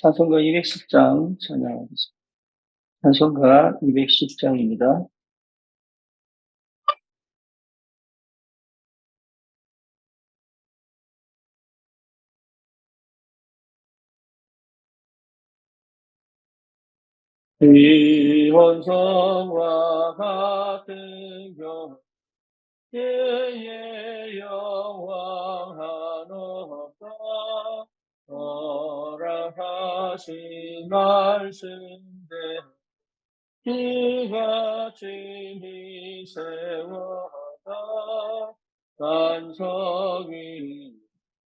찬송가 210장 찬양하겠습니다. 찬송가 210장입니다. 위원성과 같은 경 예의 영광 한 없다 허락하신 말씀대 이같이 미 세워다. 간석이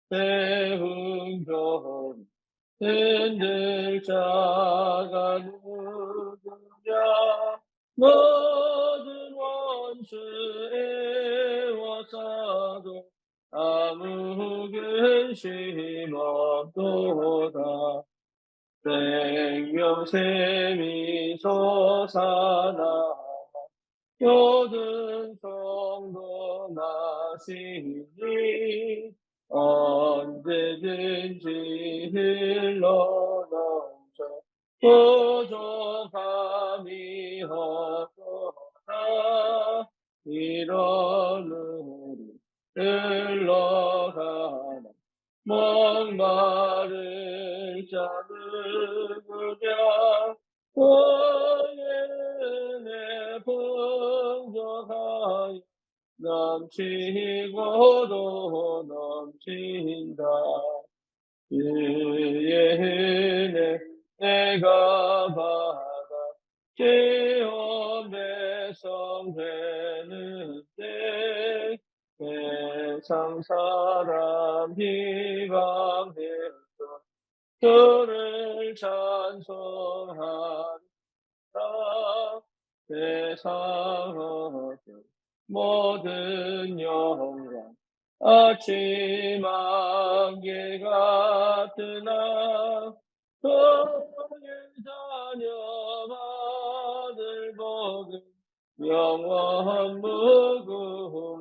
배운 경 흔들 자가 누구냐? 모든 원수에 와서도 아무 근심 없도다. 생명샘이 솟아나 모든 성도 나시니 언제든지 흘러 넘쳐 부족함이 없도다. 이런 흘러가나 목마를 자누구냐 오예네 풍족하여 넘치고도 넘친다. 그의 은혜 내가 받아 지원 배성되는데 세상 사람 희망해서 그를 찬송한다 세상 모든 영광 아침 안개 같으나 그의 자녀 아들 복음 영원 무궁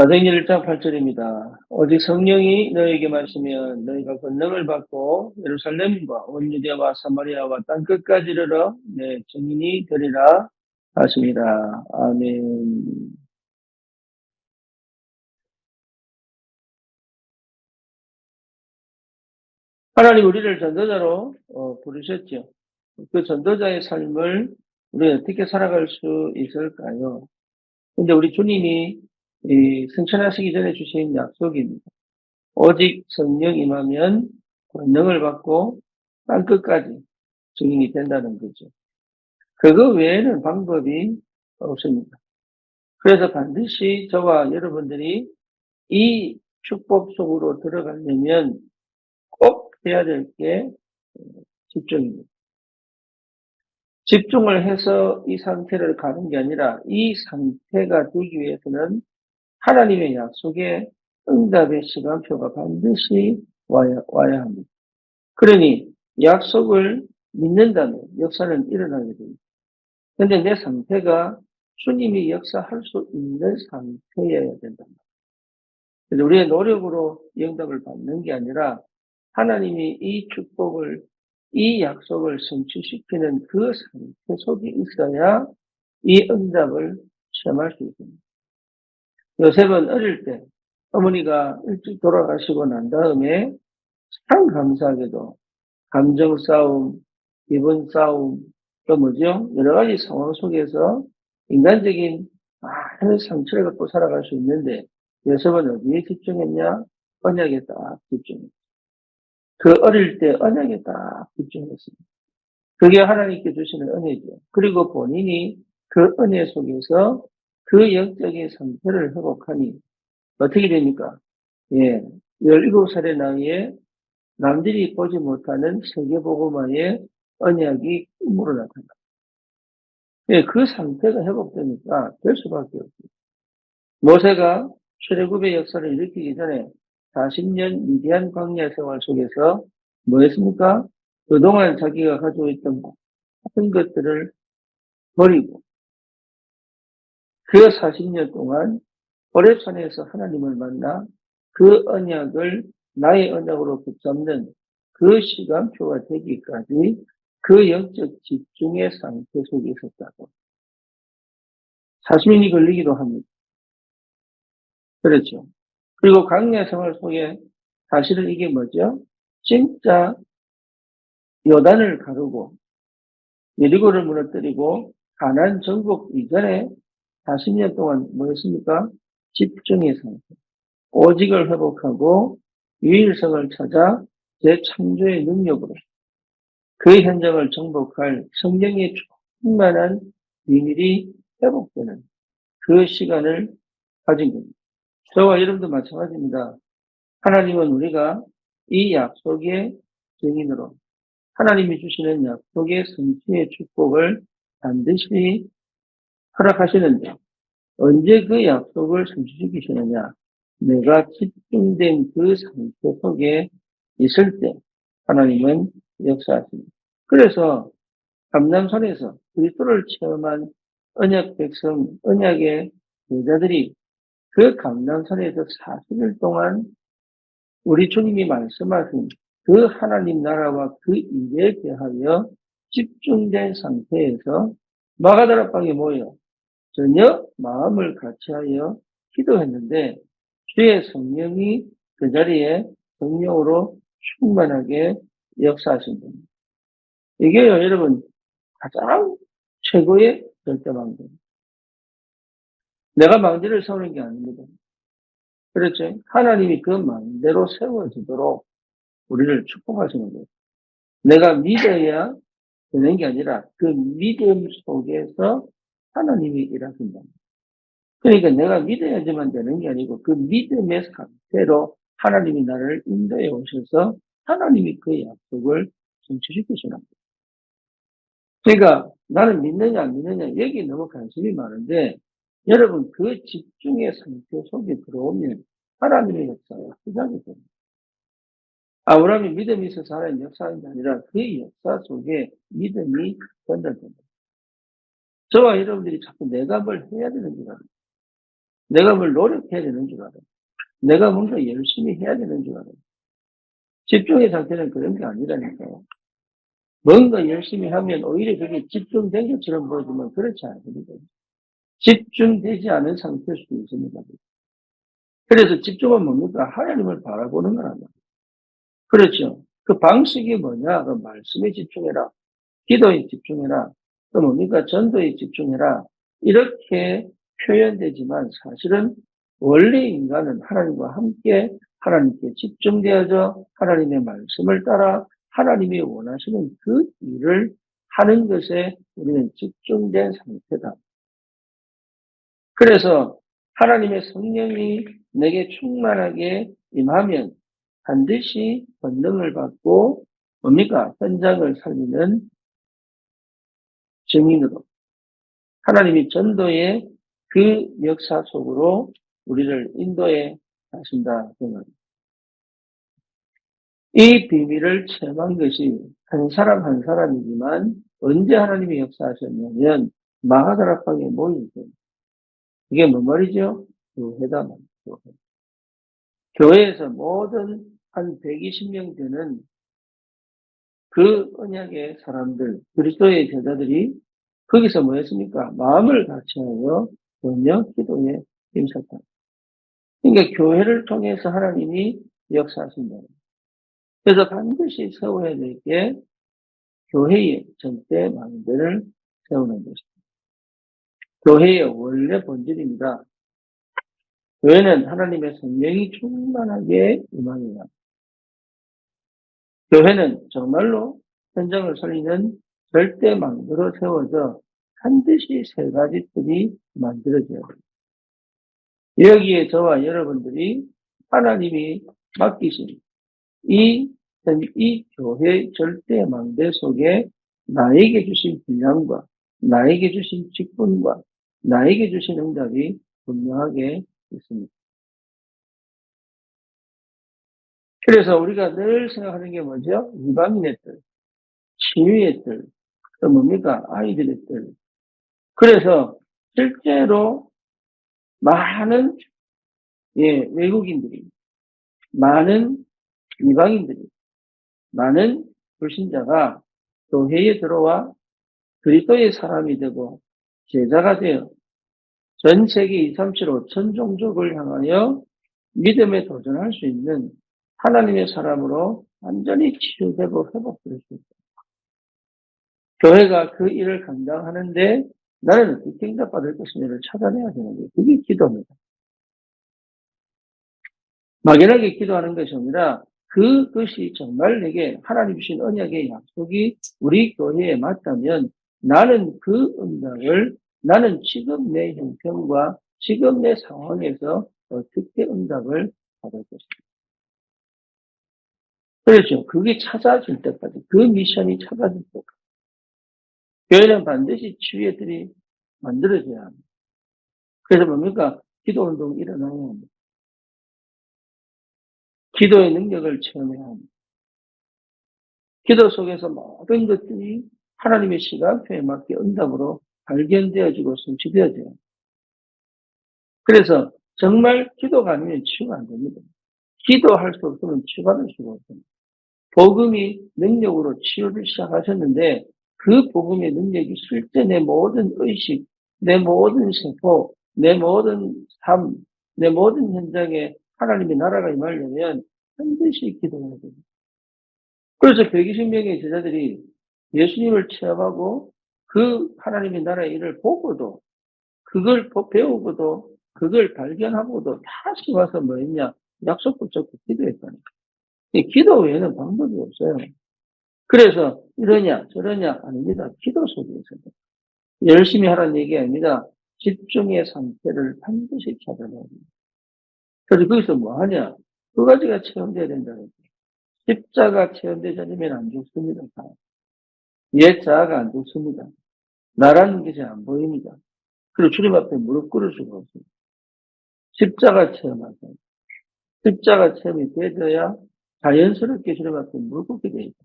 사도행전 1장 8절입니다. 오직 성령이 너에게 마시면 너희가 권능을 받고 예루살렘과 온 유대와 사마리아와 땅 끝까지 이르러 내 증인이 되리라 하십니다. 아멘. 하나님 우리를 전도자로 어, 부르셨죠. 그 전도자의 삶을 우리 어떻게 살아갈 수 있을까요? 근데 우리 주님이 이 승천하시기 전에 주신 약속입니다. 오직 성령 임하면 권능을 받고 땅끝까지 증인이 된다는 거죠. 그거 외에는 방법이 없습니다. 그래서 반드시 저와 여러분들이 이 축복 속으로 들어가려면 꼭 해야 될 게 집중입니다. 집중을 해서 이 상태를 가는 게 아니라 이 상태가 되기 위해서는 하나님의 약속에 응답의 시간표가 반드시 와야, 와야 합니다. 그러니 약속을 믿는다면 역사는 일어나게 됩니다. 근데 내 상태가 주님이 역사할 수 있는 상태여야 된다. 그래서 우리의 노력으로 응답을 받는 게 아니라 하나님이 이 축복을, 이 약속을 성취시키는 그 상태 속에 있어야 이 응답을 체험할 수 있습니다. 요셉은 어릴 때 어머니가 일찍 돌아가시고 난 다음에 참 감사하게도 감정 싸움, 기분 싸움, 또 뭐죠? 여러 가지 상황 속에서 인간적인 많은 상처를 갖고 살아갈 수 있는데 요셉은 어디에 집중했냐? 언약에 딱 집중했어요. 그 어릴 때 언약에 딱 집중했습니다. 그게 하나님께 주시는 은혜죠. 그리고 본인이 그 은혜 속에서 그 영적인 상태를 회복하니 어떻게 됩니까? 예, 17살의 나이에 남들이 보지 못하는 세계보고마의 언약이 꿈으로 나타나. 예, 그 상태가 회복되니까 될 수밖에 없어요. 모세가 출애굽의 역사를 일으키기 전에 40년 미디안 광야 생활 속에서 뭐 했습니까? 그동안 자기가 가지고 있던 모든 것들을 버리고 그 40년 동안 오랩산에서 하나님을 만나 그 언약을 나의 언약으로 붙잡는 그 시간표가 되기까지 그 영적 집중의 상태 속에 있었다고. 40년이 걸리기도 합니다. 그렇죠. 그리고 강야 생활 속에 사실은 이게 뭐죠? 진짜 요단을 가르고 예리고를 무너뜨리고 가난 정복 이전에 40년 동안 뭐였습니까? 집중의 상태. 오직을 회복하고 유일성을 찾아 재창조의 능력으로 그 현장을 정복할 성령의 충만한 비밀이 회복되는 그 시간을 가진 겁니다. 저와 여러분도 마찬가지입니다. 하나님은 우리가 이 약속의 증인으로 하나님이 주시는 약속의 성취의 축복을 반드시 허락하시는데 언제 그 약속을 성취시키시느냐 내가 집중된 그 상태 속에 있을 때 하나님은 역사하십니다. 그래서 감남산에서 그리스도를 체험한 언약 백성, 언약의 여자들이 그 감남산에서 40일 동안 우리 주님이 말씀하신 그 하나님 나라와 그 일에 대하여 집중된 상태에서 마가다락방에 모여 전혀 마음을 같이하여 기도했는데 주의 성령이 그 자리에 성령으로 충만하게 역사하신 겁니다. 이게요, 여러분, 가장 최고의 절대망대입니다. 내가 망대를 세우는 게 아닙니다. 그렇죠? 하나님이 그 망대로 세워지도록 우리를 축복하시는 거예요. 내가 믿어야 되는 게 아니라 그 믿음 속에서 하나님이 일하신다. 그러니까 내가 믿어야지만 되는 게 아니고 그 믿음의 상태로 하나님이 나를 인도해 오셔서 하나님이 그 약속을 성취시키시는 거예요. 그러니까 나는 믿느냐 안 믿느냐 여기 너무 관심이 많은데 여러분 그 집중의 상태 속에 들어오면 하나님의 역사가 시작이 됩니다. 아브라함이 믿음이 있어서 하나님 역사하는 게 아니라 그 역사 속에 믿음이 전달됩니다. 저와 여러분들이 자꾸 뭘 해야 되는 줄 알아요. 내가 뭘 노력해야 되는 줄 알아요. 내가 뭔가 열심히 해야 되는 줄 알아요. 집중의 상태는 그런 게 아니라니까요. 뭔가 열심히 하면 오히려 그게 집중된 것처럼 보여지만 그렇지 않습니다. 집중되지 않은 상태일 수도 있습니다. 그래서 집중은 뭡니까? 하나님을 바라보는 말이에요. 그렇죠. 그 방식이 뭐냐? 그 말씀에 집중해라. 기도에 집중해라. 또 뭡니까? 전도에 집중해라. 이렇게 표현되지만 사실은 원래 인간은 하나님과 함께 하나님께 집중되어져 하나님의 말씀을 따라 하나님이 원하시는 그 일을 하는 것에 우리는 집중된 상태다. 그래서 하나님의 성령이 내게 충만하게 임하면 반드시 권능을 받고 뭡니까? 현장을 살리는 증인으로 하나님이 전도의 그 역사 속으로 우리를 인도해 가신다. 이 비밀을 체험한 것이 한 사람 한 사람이지만 언제 하나님이 역사하셨냐면 마하다락방에 모일 때 이게 뭐 말이죠? 교회다 말이죠. 교회에서 모든 한 120명 되는 그 언약의 사람들, 그리스도의 제자들이 거기서 뭐 했습니까? 마음을 같이하여 번역 기도에 힘썼다. 그러니까 교회를 통해서 하나님이 역사하신다. 그래서 반드시 세워야 될 게 교회의 절대 망대를 세우는 것입니다. 교회의 원래 본질입니다. 교회는 하나님의 성령이 충만하게 임하니라. 교회는 정말로 현장을 살리는 절대 망대로 세워져 반드시 세 가지 틀이 만들어져야 됩니다. 여기에 저와 여러분들이 하나님이 맡기신 이, 이 교회 절대 망대 속에 나에게 주신 분량과 나에게 주신 직분과 나에게 주신 응답이 분명하게 있습니다. 그래서 우리가 늘 생각하는 게 뭐죠? 이방인의 뜰, 치유의 뜰, 또 뭡니까? 아이들의 뜰. 그래서 실제로 많은 예, 외국인들이, 많은 이방인들이, 많은 불신자가 교회에 들어와 그리스도의 사람이 되고 제자가 되어 전 세계 2, 3, 7, 5천 종족을 향하여 믿음에 도전할 수 있는 하나님의 사람으로 완전히 치유되고 회복될 수 있다. 교회가 그 일을 감당하는데 나는 어떻게 응답받을 것이냐를 찾아내야 되는 거예요. 그게 기도입니다. 막연하게 기도하는 것이 아니라 그것이 정말 내게 하나님 주신 언약의 약속이 우리 교회에 맞다면 나는 그 응답을 나는 지금 내 형편과 지금 내 상황에서 어떻게 응답을 받을 것인가. 그렇죠. 그게 찾아질 때까지, 그 미션이 찾아질 때까지. 교회는 반드시 치유의 들이 만들어져야 합니다. 그래서 뭡니까? 기도 운동이 일어나야 합니다. 기도의 능력을 체험해야 합니다. 기도 속에서 모든 것들이 하나님의 시간표에 맞게 응답으로 발견되어지고 성취되어져요. 그래서 정말 기도가 아니면 치유가 안 됩니다. 기도할 수 없으면 치유받을 수가 없습니다. 복음이 능력으로 치유를 시작하셨는데 그 복음의 능력이 실제 내 모든 의식, 내 모든 세포, 내 모든 삶, 내 모든 현장에 하나님의 나라가 임하려면 반드시 기도해야 됩니다. 그래서 120명의 제자들이 예수님을 체험하고 그 하나님의 나라의 일을 보고도 그걸 배우고도 그걸 발견하고도 다시 와서 뭐 했냐 약속 붙잡고 기도했다니까. 기도 외에는 방법이 없어요. 그래서 이러냐 저러냐 아닙니다. 기도 속에서 열심히 하라는 얘기 아닙니다. 집중의 상태를 반드시 찾아내야 됩니다. 그래서 거기서 뭐 하냐? 두 가지가 체험돼야 된다는 거예요. 십자가 체험되지 않으면 안 죽습니다. 옛 자아가 안 죽습니다. 나라는 것이 안 보입니다. 그리고 주님 앞에 무릎 꿇을 수가 없습니다. 십자가 체험하세요. 십자가 체험이 되어야 자연스럽게 무릎 꿇게 되어 있다.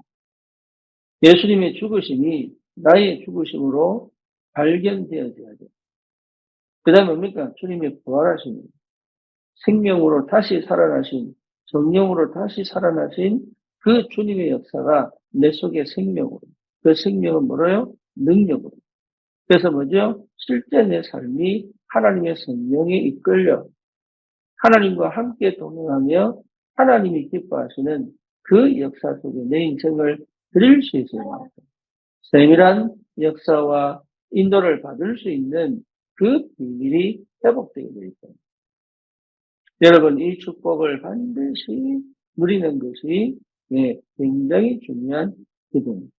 예수님의 죽으심이 나의 죽으심으로 발견되어져야 돼요. 그 다음에 뭡니까? 주님의 부활하심. 생명으로 다시 살아나신, 성령으로 다시 살아나신 그 주님의 역사가 내 속에 생명으로, 그 생명은 뭐로요? 능력으로. 그래서 뭐죠? 실제 내 삶이 하나님의 성령에 이끌려 하나님과 함께 동행하며 하나님이 기뻐하시는 그 역사 속에 내 인생을 드릴 수 있어요. 세밀한 역사와 인도를 받을 수 있는 그 비밀이 회복되게 되어 있습니다. 여러분, 이 축복을 반드시 누리는 것이 예, 굉장히 중요한 기도입니다.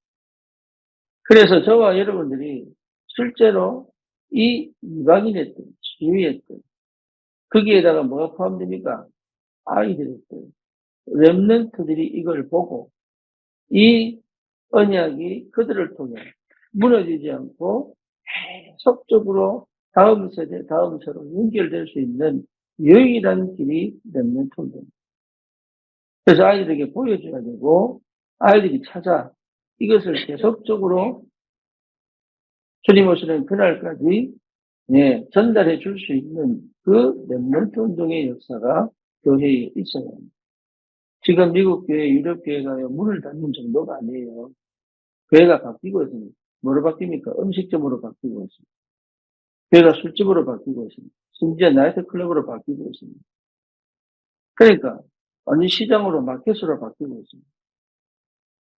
그래서 저와 여러분들이 실제로 이 이방인의 뜻, 지위의 뜻, 거기에다가 뭐가 포함됩니까? 아이들의 뜻, 렘넌트들이 이걸 보고 이 언약이 그들을 통해 무너지지 않고 계속적으로 다음 세대, 다음 세로 연결될 수 있는 유일한 길이 렘넌트입니다. 그래서 아이들에게 보여줘야 되고 아이들이 찾아 이것을 계속적으로 주님 오시는 그날까지 예, 전달해 줄 수 있는 그 렘넌트 운동의 역사가 교회에 합니다. 지금 미국 교회, 유럽 교회가 문을 닫는 정도가 아니에요. 교회가 바뀌고 있습니다. 뭐로 바뀝니까? 음식점으로 바뀌고 있습니다. 교회가 술집으로 바뀌고 있습니다. 심지어 나이트클럽으로 바뀌고 있습니다. 그러니까 완전 시장으로 마켓으로 바뀌고 있습니다.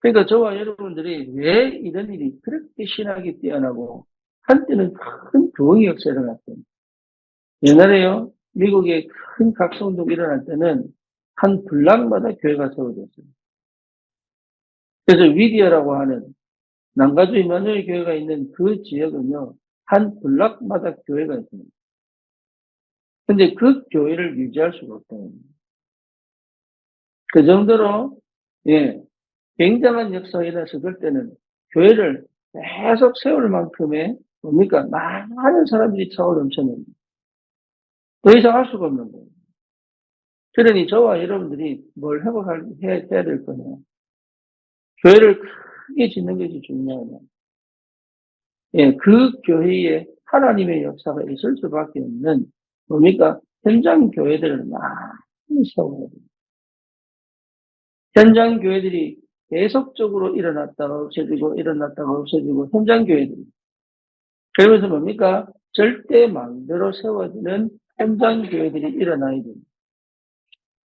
그러니까 저와 여러분들이 왜 이런 일이 그렇게 신학이 뛰어나고 한때는 큰 부흥의 역사가 일어났던 옛날에요 미국의 큰 각성운동이 일어날 때는 한 블락마다 교회가 세워졌어요. 그래서 위디어라고 하는 남가주 이마누엘 교회가 있는 그 지역은요 한 블락마다 교회가 있습니다. 근데 그 교회를 유지할 수가 없다는 거예요. 그 정도로 예 굉장한 역사가 일어났을 때는 교회를 계속 세울 만큼의 뭡니까 많은 사람들이 차고 넘쳤는데 더 이상 할 수가 없는 거예요. 그러니 저와 여러분들이 뭘 회복해야 해야 될 거냐. 교회를 크게 짓는 것이 중요하냐. 예, 그 교회에 하나님의 역사가 있을 수밖에 없는 뭡니까? 현장 교회들을 많이 세워야 돼요. 현장 교회들이 계속적으로 일어났다가 없어지고 일어났다가 없어지고 현장 교회들이 그러면서 뭡니까? 절대 마음대로 세워지는 현장 교회들이 일어나야 됩니다.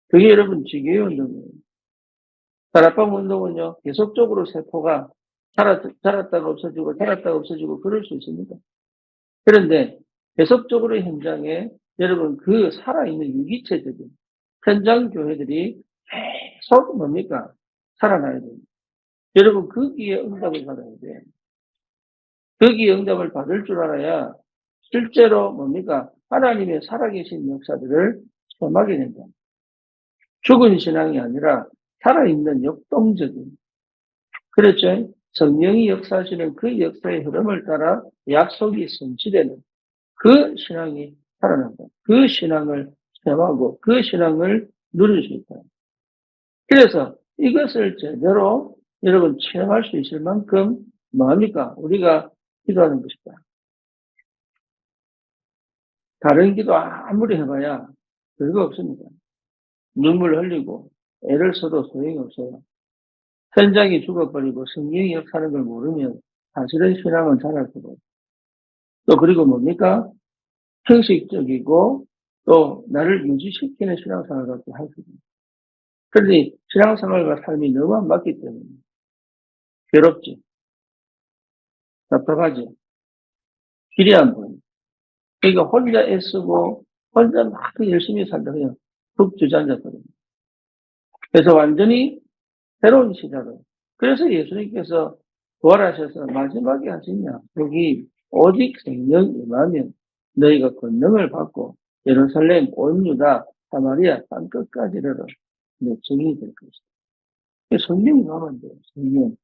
그게 여러분 지교의 운동이에요. 다락방 운동은요, 계속적으로 세포가 자랐, 자랐다가 없어지고, 자랐다가 없어지고, 그럴 수 있습니다. 그런데 계속적으로 현장에 여러분 그 살아있는 유기체적인 현장 교회들이 계속 뭡니까? 살아나야 됩니다. 여러분 거기에 응답을 받아야 돼요. 거기에 응답을 받을 줄 알아야 실제로 뭡니까? 하나님의 살아계신 역사들을 체험하게 된다. 죽은 신앙이 아니라 살아있는 역동적인 그렇죠? 성령이 역사하시는 그 역사의 흐름을 따라 약속이 성취되는 그 신앙이 살아난다. 그 신앙을 체험하고 그 신앙을 누릴 수 있다. 그래서 이것을 제대로 여러분 체험할 수 있을 만큼 뭐합니까? 우리가 기도하는 것이다. 다른 기도 아무리 해봐야 별거 없습니다. 눈물 흘리고 애를 써도 소용이 없어요. 현장이 죽어버리고 성령이 역사하는 걸 모르면 사실은 신앙은 잘할 수가 없어요. 또 그리고 뭡니까? 형식적이고 또 나를 유지시키는 신앙생활밖에 할수 없습니다. 그런데 신앙생활과 삶이 너무 안 맞기 때문에 괴롭지. 답답하지. 길이 안 보여. 그러니까 혼자 애쓰고 혼자 막 열심히 살다 그냥 푹 주저앉아 버립니다. 그래서 완전히 새로운 시작을. 그래서 예수님께서 부활하셔서 마지막에 하신 약속이 오직 생명이 임하면 너희가 권능을 받고 예루살렘 온 유다 사마리아 땅 끝까지 이르러 내 증인이 될 것이다. 성령이 가면 돼요. 성령.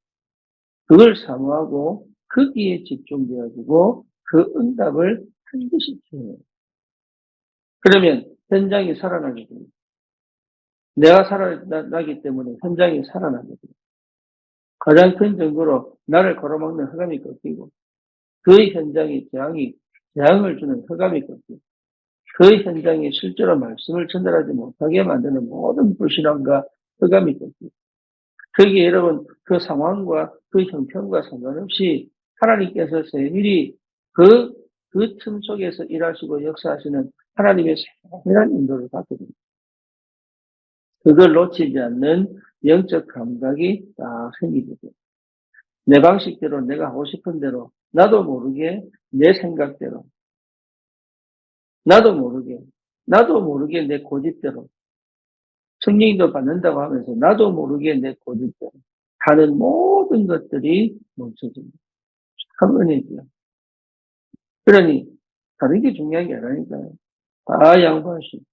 그걸 사모하고 거기에 집중되어지고 그 응답을 반드시 줘요. 그러면 현장이 살아나게 됩니다. 내가 살아나기 때문에 현장이 살아나게 됩니다. 가장 큰 증거로 나를 걸어먹는 흑암이 꺾이고 그 현장의 재앙이 재앙을 주는 흑암이 꺾이고 그 현장에 실제로 말씀을 전달하지 못하게 만드는 모든 불신앙과 흑암이 꺾이고 거기에 여러분 그 상황과 그 형편과 상관없이 하나님께서 세밀히 그, 그 틈 속에서 일하시고 역사하시는 하나님의 세밀한 인도를 받게 됩니다. 그걸 놓치지 않는 영적 감각이 딱 생기게 돼요. 내 방식대로 내가 하고 싶은 대로 나도 모르게 내 생각대로 나도 모르게 나도 모르게 내 고집대로 성령도 받는다고 하면서 나도 모르게 내 고집대로 하는 모든 것들이 멈춰집니다. 참 은혜지요. 그러니 다른 게 중요한 게 아니니까요. 다 있고.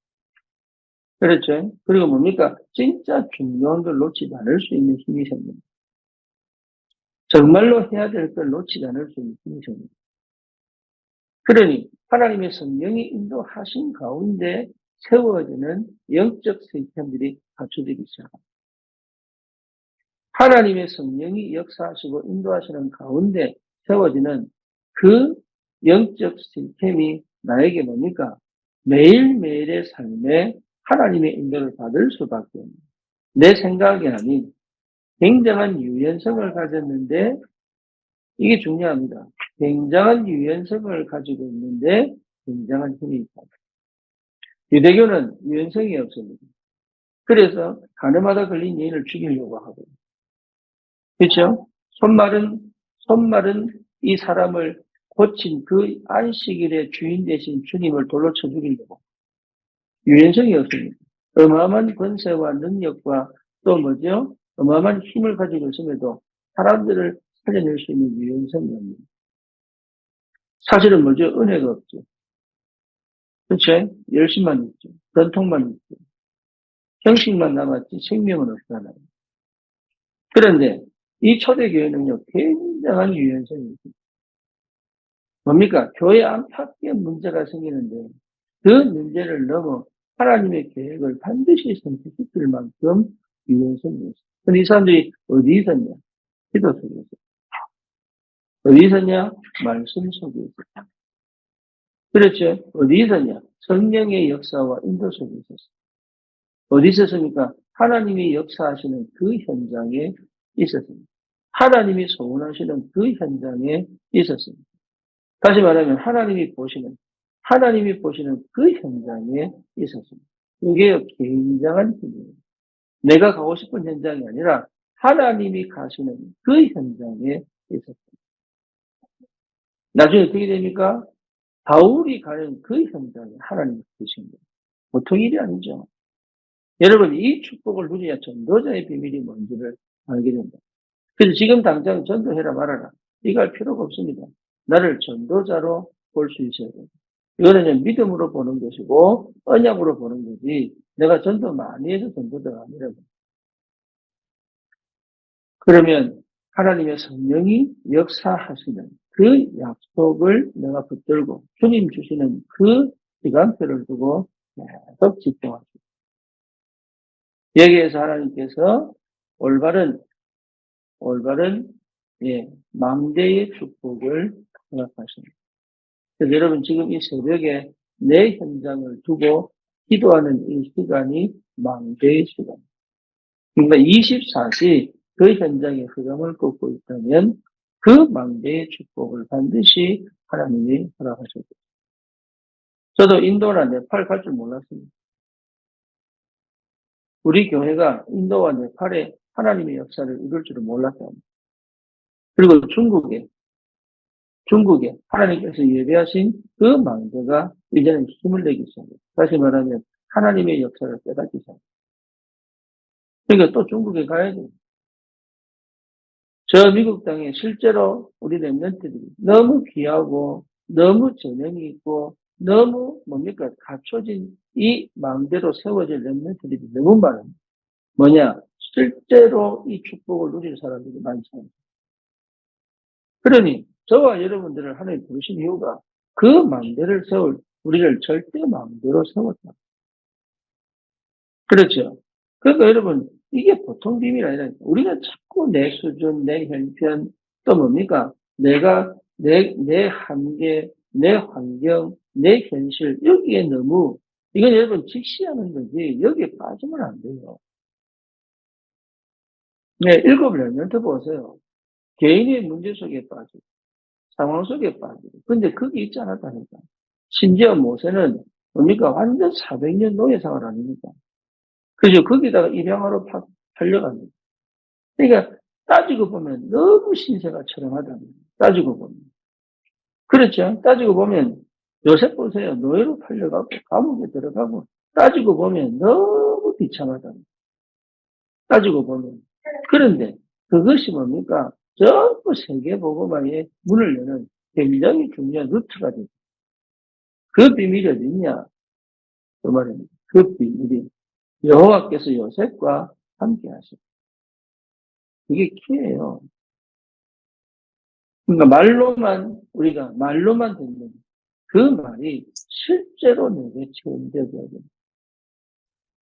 그렇죠? 그리고 뭡니까? 진짜 중요한 걸 놓치지 않을 수 있는 힘이 생깁니다. 정말로 해야 될 걸 놓치지 않을 수 있는 힘이 생깁니다. 그러니 하나님의 성령이 인도하신 가운데 세워지는 영적 시스템들이 갖춰지기 시작합니다. 하나님의 성령이 역사하시고 인도하시는 가운데 세워지는 그 영적 시스템이 나에게 뭡니까? 매일매일의 삶에 하나님의 인도를 받을 수밖에 없는 내 생각이 아닌 굉장한 유연성을 가졌는데 이게 중요합니다. 굉장한 유연성을 가지고 있는데 굉장한 힘이 있다. 유대교는 유연성이 없습니다. 그래서 가늠하다 걸린 여인을 죽이려고 하고. 그렇죠? 손말은, 손말은 이 사람을 고친 그 안식일의 주인 되신 주님을 돌로 쳐 죽이려고. 유연성이 없습니다. 어마어마한 권세와 능력과 또 뭐죠? 어마어마한 힘을 가지고 있음에도 사람들을 살려낼 수 있는 유연성이 없는. 사실은 뭐죠? 은혜가 없죠. 그렇죠? 열심만 있죠. 전통만 있죠. 형식만 남았지 생명은 없잖아요. 그런데 이 초대교회는요, 굉장한 유연성이 있습니다. 뭡니까? 교회 안팎에 문제가 생기는데 그 문제를 넘어 하나님의 계획을 반드시 선택시킬 만큼 유연성이 있어요. 근데 이 사람들이 어디 있었냐? 기도 속에 있어요. 어디 있었냐? 말씀 속에 있었다. 그렇죠? 어디 있었냐? 성령의 역사와 인도 속에 있었어요. 어디 있었습니까? 하나님이 역사하시는 그 현장에 있었습니다. 하나님이 소원하시는 그 현장에 있었습니다. 다시 말하면 하나님이 보시는 하나님이 보시는 그 현장에 있었습니다. 이게 굉장한 힘이에요. 내가 가고 싶은 현장이 아니라 하나님이 가시는 그 현장에 있었습니다. 나중에 어떻게 됩니까? 바울이 가는 그 현장에 하나님이 계신 거예요. 보통 일이 아니죠. 여러분, 이 축복을 누려야 전도자의 비밀이 뭔지를 알게 된다. 그래서 지금 당장 전도해라 말아라. 이거 할 필요가 없습니다. 나를 전도자로 볼 수 있어야 돼요. 이거는 믿음으로 보는 것이고, 언약으로 보는 거지, 내가 전도 많이 해서 전도자가 아니라고. 그러면 하나님의 성령이 역사하시는 그 약속을 내가 붙들고, 주님 주시는 그 시간표를 두고 계속 있어요. 여기에서 하나님께서 올바른, 올바른, 예, 망대의 축복을 그래서 여러분 지금 이 새벽에 내 현장을 두고 기도하는 이 시간이 망대의 시간. 그러니까 24시 그 현장의 흐름을 꺾고 있다면 그 망대의 축복을 반드시 하나님이 허락하셨다. 저도 인도나 네팔 갈 줄 몰랐습니다. 우리 교회가 인도와 네팔에 하나님의 역사를 이룰 줄은 몰랐다. 그리고 중국에 중국에 하나님께서 예배하신 그 망대가 이제는 힘을 내기 시작합니다. 다시 말하면 하나님의 역사를 깨닫기 시작합니다. 그러니까 또 중국에 가야 돼요. 저 미국 땅에 실제로 우리 랩런트들이 너무 귀하고 너무 재능이 있고 너무 뭡니까 갖춰진 이 마음대로 세워질 랩런트들이 너무 많아요. 뭐냐 실제로 이 축복을 누릴 사람들이 많지 않아요. 그러니 저와 여러분들을 하나님 부르신 이유가 그 마음대로 세울 우리를 절대 마음대로 세웠다. 그렇죠. 그러니까 여러분 이게 보통 비밀 아니라 우리가 자꾸 내 수준, 내 형편 또 뭡니까 내가 내 내 한계, 내 환경, 내 현실 여기에 너무 이건 여러분 직시하는 거지 여기에 빠지면 안 돼요. 네, 일곱 렘런트 보세요. 개인의 문제 속에 빠지고 상황 속에 빠지고 근데 그게 있지 않았다니까. 심지어 모세는 뭡니까 완전 400년 노예 생활 아닙니까? 그죠? 거기다가 입양하러 파, 팔려갑니다. 그러니까 따지고 보면 너무 신세가 거예요. 따지고 보면. 그렇죠? 따지고 보면 요새 보세요. 노예로 팔려가고 감옥에 들어가고 따지고 보면 너무 비참하다는 거예요. 따지고 보면. 그런데 그것이 뭡니까? 전부 세계보고마의 문을 여는 굉장히 중요한 루트가 되죠. 그 비밀이 어디 있냐? 그 말입니다. 그 비밀이 여호와께서 요셉과 함께 하시고 이게 키예요. 그러니까 말로만 우리가 말로만 듣는 그 말이 실제로 내게 체험되어야 됩니다.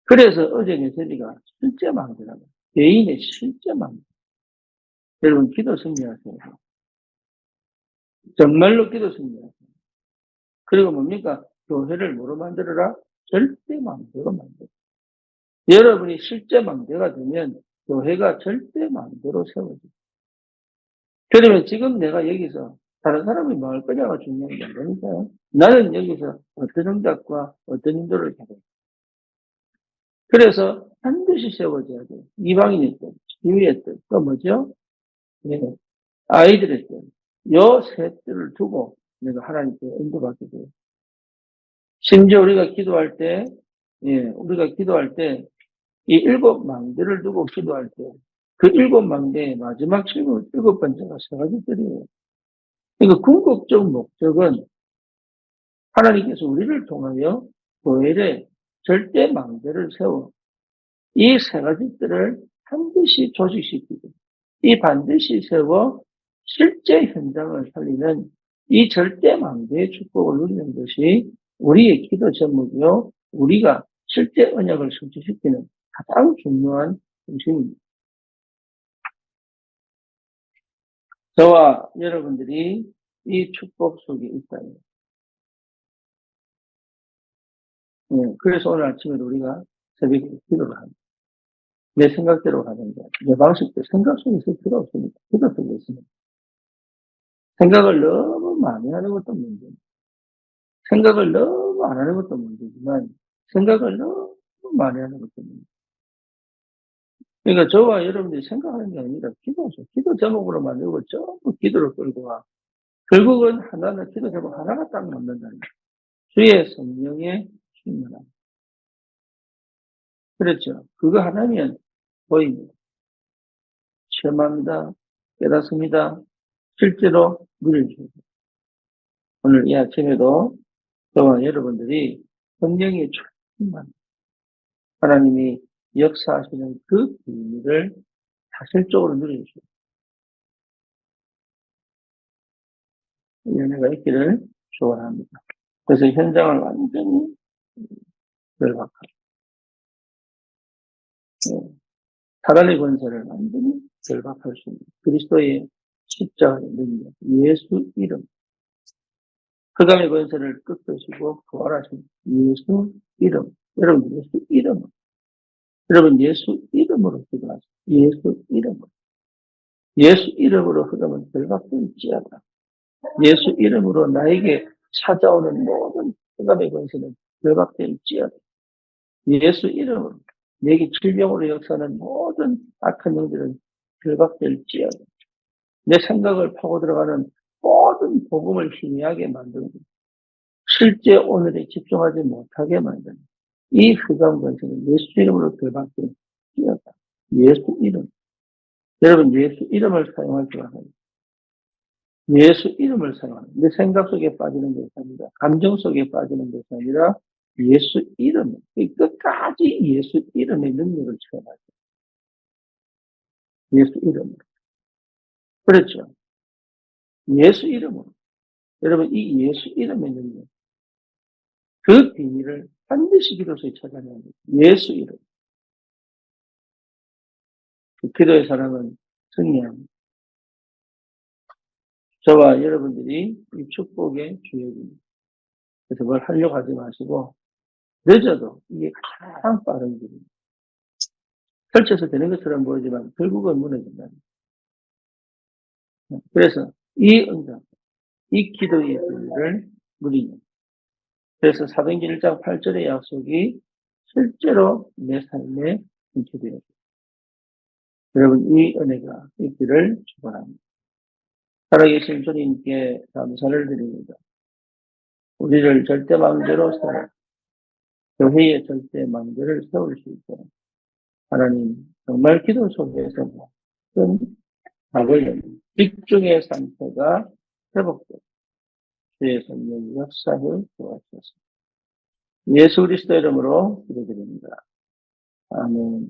그래서 어제 메시지가 실제 망대라고 개인의 실제 망대. 여러분 기도 승리하세요. 정말로 기도 승리하세요. 그리고 뭡니까? 교회를 뭐로 만들어라? 절대 마음대로 만들어. 여러분이 실제 망대가 되면 교회가 절대 마음대로 세워져. 그러면 지금 내가 여기서 다른 사람이 뭐 할 거냐가 중요한 게 아니니까요. 나는 여기서 어떤 응답과 어떤 인도를 돼. 그래서 반드시 세워져야 돼요. 이방인의 뜻, 지위의 뜻, 또 뭐죠? 예, 아이들의 뜻, 요세 뜻을 두고 내가 하나님께 인도받게 돼요. 심지어 우리가 기도할 때, 예, 우리가 기도할 때, 이 일곱 망대를 두고 기도할 때, 그 일곱 망대의 마지막 일곱, 일곱 번째가 세 가지 뜰이에요. 그러니까 궁극적 목적은 하나님께서 우리를 통하여 교회에 절대 망대를 세워 이 세 가지 뜰을 반드시 조직시키고 이 반드시 세워 실제 현장을 살리는 이 절대 망대의 축복을 누리는 것이 우리의 기도 제목이요. 우리가 실제 언약을 성취시키는 가장 중요한 중심입니다. 저와 여러분들이 이 축복 속에 있다니. 예, 그래서 오늘 아침에 우리가 새벽에 기도를 합니다. 내 생각대로 가는 거. 내 방식대로 생각 속에 있을 필요 없습니다. 기도 속에 있습니다. 생각을 너무 많이 하는 것도 문제입니다. 생각을 너무 안 하는 것도 문제지만 생각을 너무 많이 하는 것도 문제입니다. 그러니까 저와 여러분들이 생각하는 게 아니라 기도죠. 기도 제목으로 만들고 전부 기도를 끌고 와. 결국은 하나는 기도 제목 하나가 딱 맞는다는 거예요. 주의 성령의 충만함. 그렇죠. 그거 하나면 보입니다. 체험합니다. 깨닫습니다. 실제로 누려주고 오늘 이 아침에도 저와 여러분들이 성령의 충만 하나님이 역사하시는 그 비밀을 사실적으로 누려주시고 이 은혜가 있기를 소원합니다. 그래서 현장을 완전히 네. 사단의 권세를 완전히 결박할 수 있는 그리스도의 십자가의 능력, 예수 이름, 흑암의 권세를 끄끄시고 부활하신 예수 이름, 여러분 예수 이름, 여러분 예수 이름으로 기도하세요. 예수 이름으로. 예수 이름으로 흑암은 결박될지어다. 예수 이름으로 나에게 찾아오는 모든 흑암의 권세는 결박될지어다. 예수 이름으로 내게 질병으로 역사하는 모든 악한 영들은 결박될지어다. 내 생각을 파고 들어가는 모든 복음을 희미하게 만들고 실제 오늘에 집중하지 못하게 만드는 이 흑암 권세는 예수 이름으로 결박될지어다. 예수 이름. 여러분 예수 이름을 사용할 줄 알아요. 예수 이름을 사용하는 내 생각 속에 빠지는 것이 아니라 감정 속에 빠지는 것이 아니라 예수 이름, 끝까지 예수 이름의 능력을 체험하죠. 예수 이름으로. 그렇죠. 예수 이름으로. 여러분, 이 예수 이름의 능력. 그 비밀을 반드시 기도서에 찾아내야 합니다. 예수 이름. 그 기도의 사랑은 승리합니다. 저와 여러분들이 이 축복의 주역입니다. 그래서 뭘 하려고 하지 마시고, 늦어도 이게 가장 빠른 길입니다. 펼쳐서 되는 것처럼 보이지만 결국은 무너진다. 그래서 이 응답, 이 기도의 비밀을 누리는. 그래서 사도행전 1장 8절의 약속이 실제로 내 삶에 인치되었습니다. 여러분 이 은혜가 있기를 축원합니다. 살아계신 주님께 감사를 드립니다. 우리를 절대 마음대로 살아 교회의 절대 망대를 세울 수 있도록 하나님 정말 기도 속에서 모든 과거의 집중의 상태가 회복되고 주의 성령 역사를 도와주셨습니다. 예수 그리스도 이름으로 기도드립니다. 아멘.